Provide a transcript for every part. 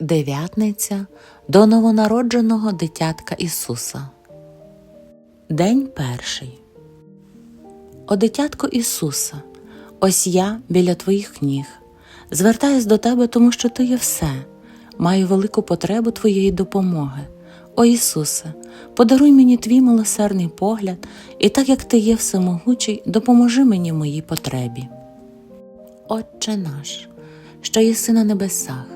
Дев'ятниця до новонародженого дитятка Ісуса. День перший. О дитятко Ісуса, ось я біля твоїх ніг. Звертаюсь до тебе, тому що ти є все. Маю велику потребу твоєї допомоги. О Ісусе, подаруй мені твій милосердний погляд, і так як ти є всемогучий, допоможи мені моїй потребі. Отче наш, що єси на небесах,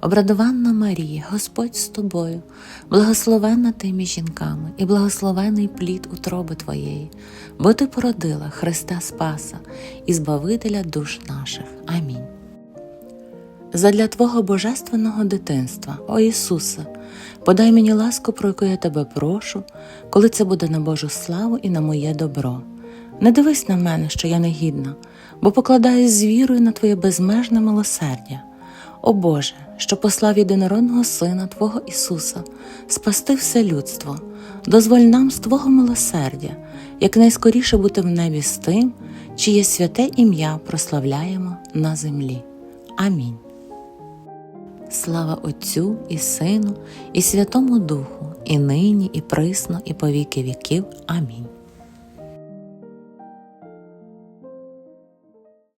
обрадованна Марія, Господь з тобою, благословенна ти між жінками, і благословений плід утроби Твоєї, бо Ти породила Христа Спаса і Збавителя душ наших. Амінь. Задля Твого божественного дитинства, о Ісусе, подай мені ласку, про яку я тебе прошу, коли це буде на Божу славу і на моє добро. Не дивись на мене, що я негідна, бо покладаюсь з вірою на Твоє безмежне милосердя. О Боже, що послав єдинородного Сина Твого Ісуса, спасти все людство, дозволь нам з Твого милосердя, якнайскоріше бути в небі з тим, чиє святе ім'я прославляємо на землі. Амінь. Слава Отцю і Сину, і Святому Духу, і нині, і присно, і по віки віків. Амінь.